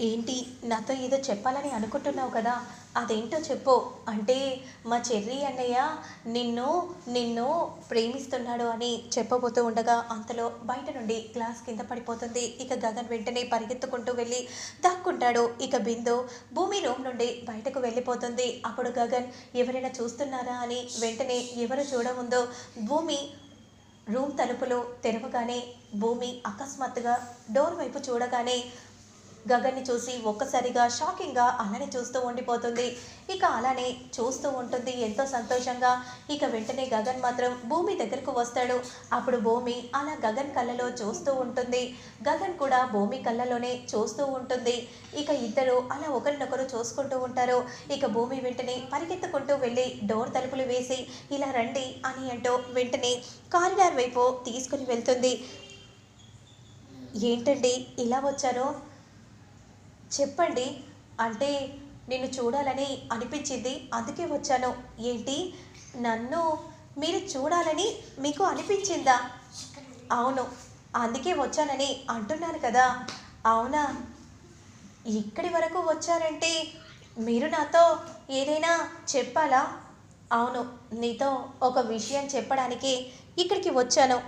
ఏంటి నాతో ఏదో చెప్పాలని అనుకుంటున్నావు కదా అదేంటో చెప్పు. అంటే మా చెర్రి అన్నయ్య నిన్ను నిన్ను ప్రేమిస్తున్నాడు అని చెప్పబోతూ ఉండగా అంతలో బయట నుండి గ్లాస్ కింద పడిపోతుంది. ఇక గగన్ వెంటనే పరిగెత్తుకుంటూ వెళ్ళి దాక్కుంటాడు. ఇక బిందు భూమి రూమ్ నుండి బయటకు వెళ్ళిపోతుంది. అప్పుడు గగన్ ఎవరైనా చూస్తున్నారా? అని వెంటనే ఎవరు చూడముందో భూమి రూమ్ తలుపులు తెరవగానే భూమి అకస్మాత్తుగా డోర్ వైపు చూడగానే గగన్ని చూసి ఒక్కసారిగా షాకింగ్గా అలానే చూస్తూ ఉండిపోతుంది. ఇక అలానే చూస్తూ ఉంటుంది. ఎంతో సంతోషంగా ఇక వెంటనే గగన్ మాత్రం భూమి దగ్గరకు వస్తాడు. అప్పుడు భూమి అలా గగన్ కళ్ళలో చూస్తూ ఉంటుంది. గగన్ కూడా భూమి కళ్ళలోనే చూస్తూ ఉంటుంది. ఇక ఇద్దరు అలా ఒకరినొకరు చూసుకుంటూ ఉంటారు. ఇక భూమి వెంటనే పరిగెత్తుకుంటూ వెళ్ళి డోర్ తలుపులు వేసి ఇలా రండి అని అంటూ వెంటనే కారిడార్ వైపు తీసుకుని వెళ్తుంది. ఏంటండి? ఇలా వచ్చారో? చెప్పండి. అంటే నిన్ను చూడాలని అనిపించింది. అందుకే వచ్చాను. ఏంటి? నన్ను మీరు చూడాలని మీకు అనిపించిందా? అవును. అందుకే వచ్చానని అంటున్నాను కదా. అవునా? ఇక్కడి వరకు వచ్చారంటే మీరు నాతో ఏదైనా చెప్పాలా? అవును. నీతో ఒక విషయం చెప్పడానికి ఇక్కడికి వచ్చాను.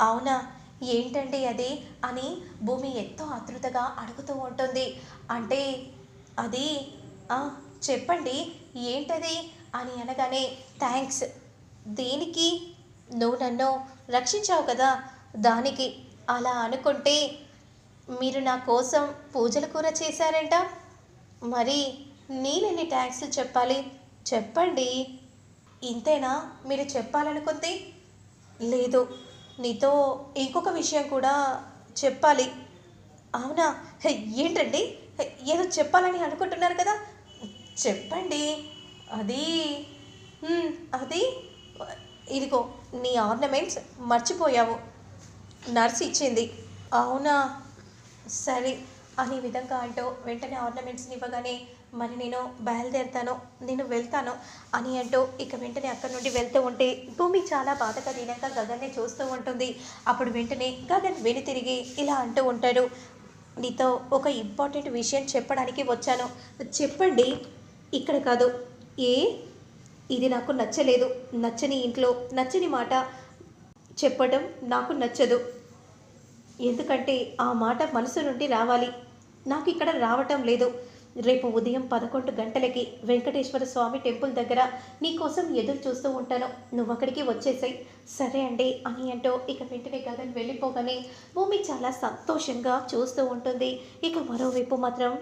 అవునా? ఏంటండి అది అని భూమి ఎంతో ఆతృతగా అడుగుతూ ఉంటుంది. అంటే అది చెప్పండి ఏంటది? అని అనగానే థ్యాంక్స్. దేనికి? నువ్వు నన్ను రక్షించావు కదా. దానికి. అలా అనుకుంటే మీరు నా కోసం పూజలు కూర చేశారంట. మరి నేనెన్ని ట్యాక్స్లు చెప్పాలి? చెప్పండి. ఇంతేనా మీరు చెప్పాలనుకుంది? లేదు. నీతో ఇంకొక విషయం కూడా చెప్పాలి. అవునా? హే, ఏంటండి? ఏదో చెప్పాలని అనుకుంటున్నారు కదా? చెప్పండి. అది అది ఇదిగో నీ ఆర్నమెంట్స్ మర్చిపోయావు. నర్స్ ఇచ్చింది. అవునా? సరే. అనే విధంగా అంటూ వెంటనే ఆర్నమెంట్స్ని ఇవ్వగానే మరి నేను బయలుదేరుతాను నేను వెళ్తాను అని అంటూ ఇక వెంటనే అక్కడి నుండి వెళ్తూ ఉంటే భూమి చాలా బాధగా దీనంగా గగన్ని చూస్తూ ఉంటుంది. అప్పుడు వెంటనే గగన్ వెను తిరిగి ఇలా అంటూ ఉంటాడు నీతో ఒక ఇంపార్టెంట్ విషయం చెప్పడానికి వచ్చాను. చెప్పండి. ఇక్కడ కాదు. ఏ? ఇది నాకు నచ్చలేదు. నచ్చని ఇంట్లో నచ్చని మాట చెప్పడం నాకు నచ్చదు. ఎందుకంటే ఆ మాట మనసు నుండి రావాలి. నాకు ఇక్కడ రావటం లేదు. రేపు ఉదయం పదకొండు గంటలకి వెంకటేశ్వర స్వామి టెంపుల్ దగ్గర నీకోసం ఎదురు చూస్తూ ఉంటాను. నువ్వు అక్కడికి వచ్చేసాయి. సరే అండి అని అంటూ ఇక వెంటనే గగన్ వెళ్ళిపోగానే భూమి చాలా సంతోషంగా చూస్తూ ఉంటుంది. ఇక మరోవైపు మాత్రం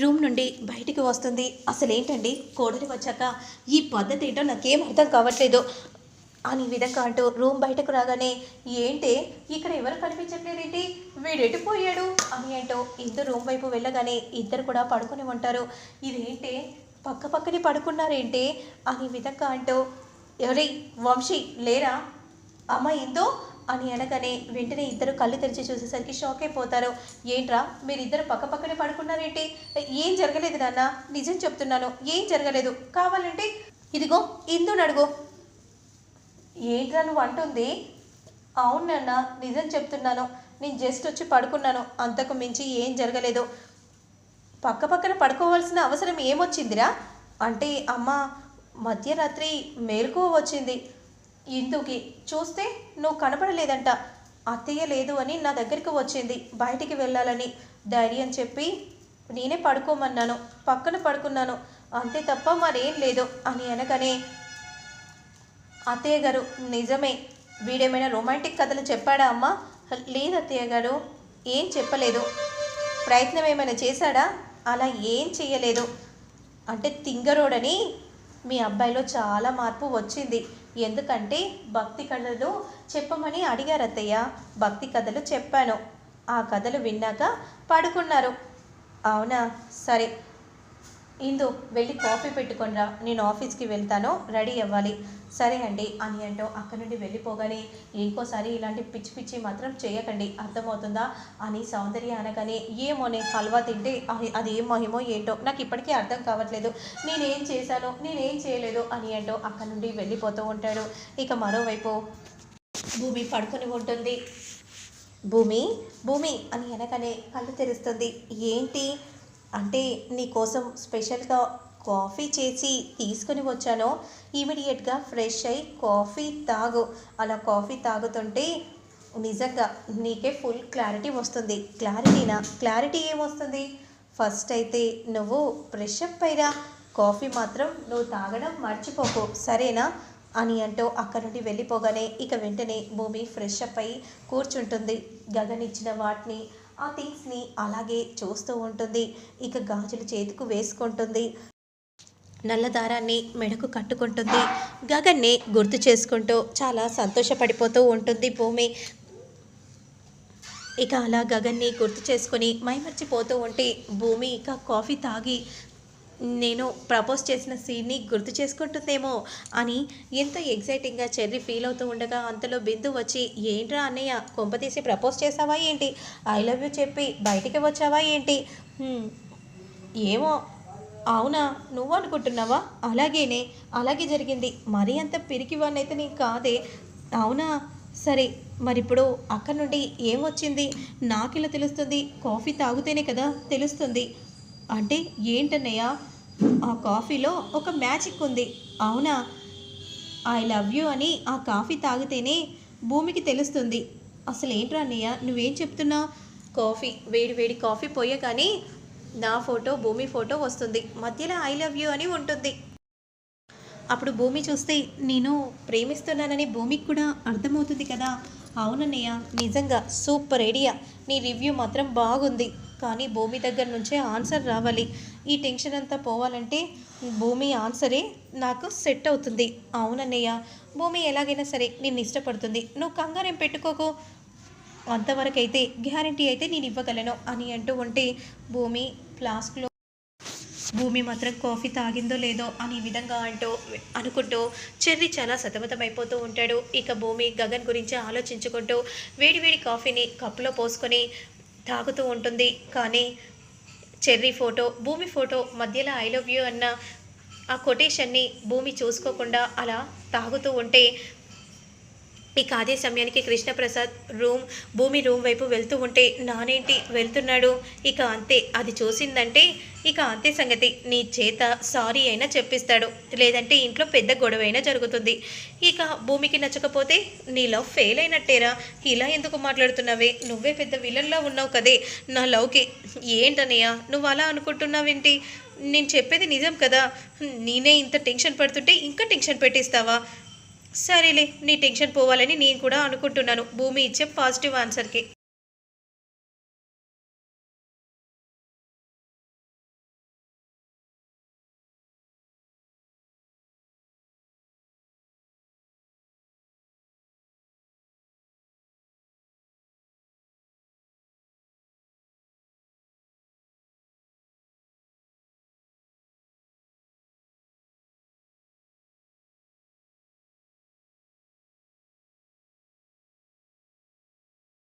రూమ్ నుండి బయటికి వస్తుంది. అసలు ఏంటండి కోడలి వచ్చాక ఈ పద్ధతి ఏంటో నాకేం అర్థం కావట్లేదు. అని విధంగా అంటూ రూమ్ బయటకు రాగానే ఏంటి? ఇక్కడ ఎవరు కనిపించట్లేదేంటి? వీడు పోయాడు? అని అంటూ ఇద్దరు రూమ్ వైపు వెళ్ళగానే ఇద్దరు కూడా పడుకుని ఉంటారు. ఇదేంటి? పక్క పక్కనే పడుకున్నారేంటి? అని విధంగా అంటూ ఎవరి? వంశీ లేరా? అమ్మ ఇందో అని అనగానే వెంటనే ఇద్దరు కళ్ళు తెరిచి చూసేసరికి షాక్ అయిపోతారు. ఏంట్రా? మీరిద్దరు పక్క పక్కనే పడుకున్నారేంటి? ఏం జరగలేదు నాన్న. నిజం చెప్తున్నాను. ఏం జరగలేదు. కావాలంటే ఇదిగో ఇందు అడుగు. ఏంట్రా నువ్వు అంటుంది? అవును నిజం చెప్తున్నాను. నేను జస్ట్ వచ్చి పడుకున్నాను. అంతకు మించి ఏం జరగలేదు. పక్క పక్కన పడుకోవాల్సిన అవసరం ఏమొచ్చిందిరా? అంటే అమ్మ మధ్యరాత్రి మేలుకువ వచ్చింది. ఇందుకి చూస్తే నువ్వు కనపడలేదంట. అత్తయ్య లేదు అని నా దగ్గరికి వచ్చింది. బయటికి వెళ్ళాలని ధైర్యం చెప్పి నేనే పడుకోమన్నాను. పక్కన పడుకున్నాను. అంతే తప్ప మరేం లేదు అని అనగానే అత్తయ్య గారు నిజమే. వీడేమైనా రొమాంటిక్ కథలు చెప్పాడా అమ్మా? లేదు అత్తయ్య గారు ఏం చెప్పలేదు. ప్రయత్నం ఏమైనా చేశాడా? అలా ఏం చెయ్యలేదు. అంటే తింగరోడని మీ అబ్బాయిలో చాలా మార్పు వచ్చింది. ఎందుకంటే భక్తి కథలు చెప్పమని అడిగారు అత్తయ్య. భక్తి కథలు చెప్పాను. ఆ కథలు విన్నాక పడుకున్నారు. అవునా? సరే. ఇందు వెళ్ళి కాఫీ పెట్టుకునిరా నేను ఆఫీస్కి వెళ్తాను. రెడీ అవ్వాలి. సరే అండి అని అంటూ అక్కడి నుండి వెళ్ళిపోగానే ఇంకోసారి ఇలాంటి పిచ్చి పిచ్చి మాత్రం చేయకండి. అర్థమవుతుందా? అని సౌందర్య అనగానే ఏమోనే హల్వా తింటే అది అది ఏం మహిమో ఏంటో నాకు ఇప్పటికీ అర్థం కావట్లేదు. నేనేం చేశాను నేనేం చేయలేదు అని అంటూ అక్కడి నుండి వెళ్ళిపోతూ ఉంటాడు. ఇక మరోవైపు భూమి పడుకొని ఉంటుంది. భూమి? భూమి అని వెనకనే కళ్ళు తెరుస్తుంది. ఏంటి? అంటే నీకోసం స్పెషల్గా కాఫీ చేసి తీసుకుని వచ్చానో ఇమీడియట్గా ఫ్రెష్ అయ్యి కాఫీ తాగు. అలా కాఫీ తాగుతుంటే నిజంగా నీకే ఫుల్ క్లారిటీ వస్తుంది. క్లారిటీనా? క్లారిటీ ఏమొస్తుంది? ఫస్ట్ అయితే నువ్వు ఫ్రెష్ అప్ అయినా కాఫీ మాత్రం నువ్వు తాగడం మర్చిపోకు. సరేనా? అని అంటూ అక్కడ నుండి వెళ్ళిపోగానే ఇక వెంటనే భూమి ఫ్రెష్ అప్ అయి కూర్చుంటుంది. గగన్ ఇచ్చిన వాటిని ఆ థింగ్స్ని అలాగే చూస్తూ ఉంటుంది. ఇక గాజులు చేతికి వేసుకుంటుంది. నల్ల దారాన్ని మెడకు కట్టుకుంటుంది. గగన్ని గుర్తు చేసుకుంటూ చాలా సంతోషపడిపోతూ ఉంటుంది భూమి. ఇక అలా గగన్ని గుర్తు చేసుకొని మైమర్చిపోతూ ఉంటే భూమి ఇక కాఫీ తాగి నేను ప్రపోజ్ చేసిన సీన్ని గుర్తు చేసుకుంటుందేమో అని ఎంతో ఎగ్జైటింగ్గా చెర్రీ ఫీల్ అవుతూ ఉండగా అంతలో బిందు వచ్చి ఏంట్రా అన్నయ్య కొంపతీసి ప్రపోజ్ చేసావా ఏంటి? ఐ లవ్ యూ చెప్పి బయటికి వచ్చావా ఏంటి? ఏమో అవునా నువ్వు అనుకుంటున్నావా అలాగేనే అలాగే జరిగింది. మరీ అంత పిరికివాన్నైతే నేను కాదే. అవునా సరే మరి ఇప్పుడు అక్కడ నుండి ఏమొచ్చింది ఇలా తెలుస్తుంది కాఫీ తాగితేనే కదా తెలుస్తుంది. అంటే ఏంటన్నయ్య ఆ కాఫీలో ఒక మ్యాజిక్ ఉంది. అవునా? ఐ లవ్ యూ అని ఆ కాఫీ తాగితేనే భూమికి తెలుస్తుంది. అసలు ఏంట్రా అన్నయ్య నువ్వేం చెప్తున్నావు కాఫీ వేడి వేడి కాఫీ పోయగానే నా ఫోటో భూమి ఫోటో వస్తుంది. మధ్యలో ఐ లవ్ యూ అని ఉంటుంది. అప్పుడు భూమి చూస్తే నేను ప్రేమిస్తున్నానని భూమికి కూడా అర్థమవుతుంది కదా. అవునన్నయ్య నిజంగా సూపర్ ఐడియా. నీ రివ్యూ మాత్రం బాగుంది. కానీ భూమి దగ్గర నుంచే ఆన్సర్ రావాలి. ఈ టెన్షన్ అంతా పోవాలంటే భూమి ఆన్సరే నాకు సెట్ అవుతుంది. అవునన్నయ్య భూమి ఎలాగైనా సరే నిన్ను ఇష్టపడుతుంది. నువ్వు కంగారేం పెట్టుకోకు. అంతవరకైతే గ్యారంటీ అయితే నేను ఇవ్వగలను అని అంటూ ఉంటే భూమి ఫ్లాస్క్లో భూమి మాత్రం కాఫీ తాగిందో లేదో అనే విధంగా అంటూ అనుకుంటూ చెర్రీ చాలా సతమతమైపోతూ ఉంటాడు. ఇక భూమి గగన్ గురించి ఆలోచించుకుంటూ వేడివేడి కాఫీని కప్పులో పోసుకొని తాగుతూ ఉంటుంది. కానీ చెర్రీ ఫోటో భూమి ఫోటో మధ్యలో ఐ లవ్ యూ అన్న ఆ కొటేషన్ని భూమి చూసుకోకుండా అలా తాగుతూ ఉంటే ఇక అదే సమయానికి కృష్ణప్రసాద్ రూమ్ భూమి రూమ్ వైపు వెళ్తూ ఉంటే నానేంటి వెళ్తున్నాడు? ఇక అంతే. అది చూసిందంటే ఇక అంతే సంగతి. నీ చేత సారీ అయినా చెప్పిస్తాడు. లేదంటే ఇంట్లో పెద్ద గొడవ అయినా జరుగుతుంది. ఇక భూమికి నచ్చకపోతే నీ లవ్ ఫెయిల్ అయినట్టేరా? ఇలా ఎందుకు మాట్లాడుతున్నావే? నువ్వే పెద్ద విలన్లా ఉన్నావు కదే. నా లవ్కి ఏంటనయ్య నువ్వు అలా అనుకుంటున్నావేంటి? నేను చెప్పేది నిజం కదా? నేనే ఇంత టెన్షన్ పడుతుంటే ఇంకా టెన్షన్ పెట్టిస్తావా? సరేలే నీ టెన్షన్ పోవాలని నేను కూడా అనుకుంటున్నాను. భూమి ఇచ్చే పాజిటివ్ ఆన్సర్కి.